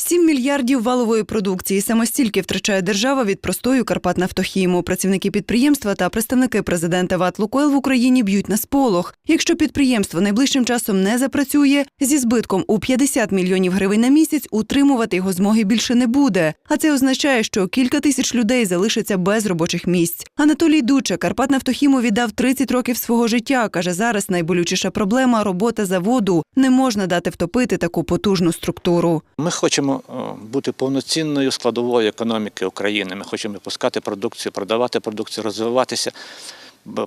7 мільярдів валової продукції саме стільки втрачає держава від простою Карпатнафтохіму. Працівники підприємства та представники президента ВАТ «Лукойл» в Україні б'ють на сполох. Якщо підприємство найближчим часом не запрацює зі збитком у 50 мільйонів гривень на місяць, утримувати його змоги більше не буде. А це означає, що кілька тисяч людей залишаться без робочих місць. Анатолій Дуча Карпатнафтохіму віддав 30 років свого життя. каже, зараз найболючіша проблема робота заводу. Не можна дати втопити таку потужну структуру. Ми хочемо е, бути повноцінною складовою економіки України. Ми хочемо випускати продукцію, продавати продукцію, розвиватися.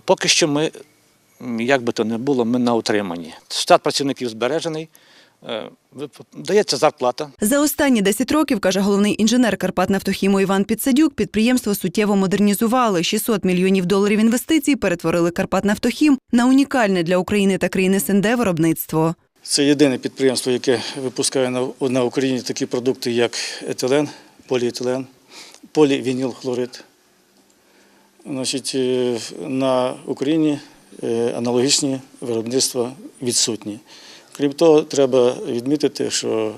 Поки що ми, як би то не було, ми на утриманні. Штат працівників збережений, е, дається зарплата. За останні 10 років, каже головний інженер Карпатнафтохіму Іван Підсадюк, підприємство суттєво модернізували. 600 мільйонів доларів інвестицій перетворили Карпатнафтохім на унікальне для України та країн СНД виробництво. Це єдине підприємство, яке випускає на, Україні такі продукти, як етилен, поліетилен, полівінілхлорид. Е, на Україні е, аналогічні виробництва відсутні. Крім того, треба відмітити, що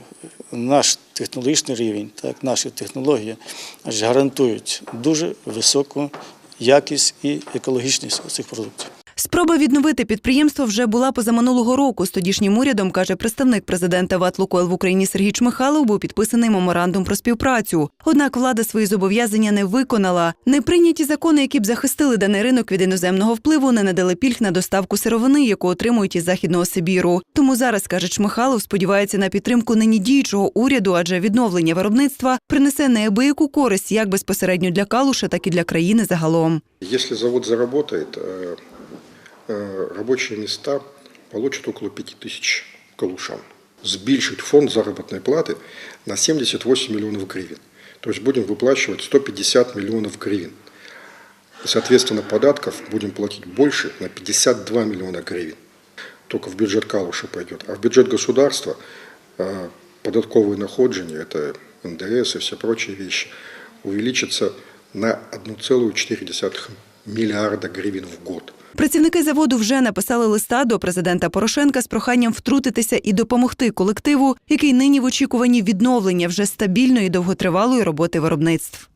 наш технологічний рівень, так, наші технології гарантують дуже високу якість і екологічність цих продуктів. Спроба відновити підприємство вже була позаминулого року. З тодішнім урядом, каже представник президента ВАТ «Лукойл» в Україні Сергій Чмихалов, був підписаний меморандум про співпрацю. Однак влада свої зобов'язання не виконала. Неприйняті закони, які б захистили даний ринок від іноземного впливу, не надали пільг на доставку сировини, яку отримують із західного Сибіру. Тому зараз, каже Чмихалов, сподівається на підтримку нині діючого уряду, адже відновлення виробництва принесе неабияку користь як безпосередньо для Калуша, так і для країни загалом. Если завод заработает, э, рабочие места получат около 5 тысяч калушан. Збільшить фонд заработной платы на 78 миллионов гривен. То есть будем выплачивать 150 миллионов гривен. Соответственно, податков будем платить больше на 52 миллиона гривен. Только в бюджет Калуша пойдет. А в бюджет государства э, податковые находжения, это НДС и все прочие вещи, увеличатся на 1,4 миллиарда гривень в год. Працівники заводу вже написали листа до президента Порошенка з проханням втрутитися і допомогти колективу, який нині в очікуванні відновлення вже стабільної довготривалої роботи виробництв.